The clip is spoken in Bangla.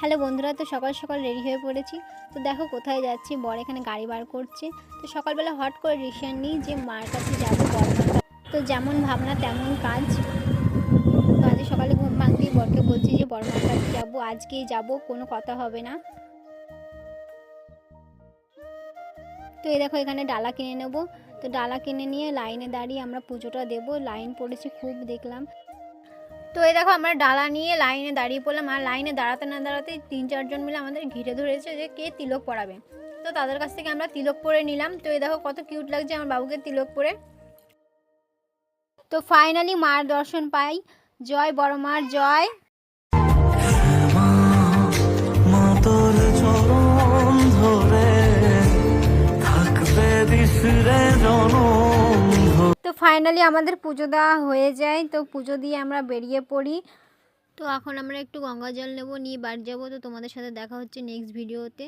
হ্যালো বন্ধুরা, তো সকাল সকাল রেডি হয়ে পড়েছি। তো দেখো কোথায় যাচ্ছি, বর এখানে গাড়ি বার করছে। তো সকালবেলা হট করে ডিসিশন নিই যে মার কাছে যাব তো যেমন ভাবনা তেমন কাজ। তো আজ সকালে ঘুম ভাঙতেই বরকে বলছি যে বরমার কাছে যাব, আজকেই যাব, কোনো কথা হবে না। তো এই দেখো এখানে ডালা কিনে নেব। তো ডালা কিনে নিয়ে লাইনে দাঁড়িয়ে আমরা পুজোটা দেবো। লাইন পড়েছি, খুব দেখলাম। তো এই দেখো আমরা ডালা নিয়ে লাইনে দাঁড়িয়ে পড়লাম আর লাইনে দাঁড়াতে না দাঁড়াতে তিন চারজন মিলে আমাদের ঘিরে ধরেছে যে কে তিলক পড়াবে তো তাদের কাছ থেকে আমরা তিলক পরে নিলাম তো এই দেখো কত কিউট লাগছে আমার বাবুকে তিলক পরে তো ফাইনালি মার দর্শন পাই জয় বড় মার জয় ধরে থাকবে ফাইনালি আমাদের পুজো দেওয়া হয়ে যায়, তো পুজো দিয়ে আমরা বেরিয়ে পড়ি। তো এখন আমরা একটু গঙ্গা জল নেব, নিয়ে বাড়ি যাব। তো তোমাদের সাথে দেখা হচ্ছে নেক্সট ভিডিওতে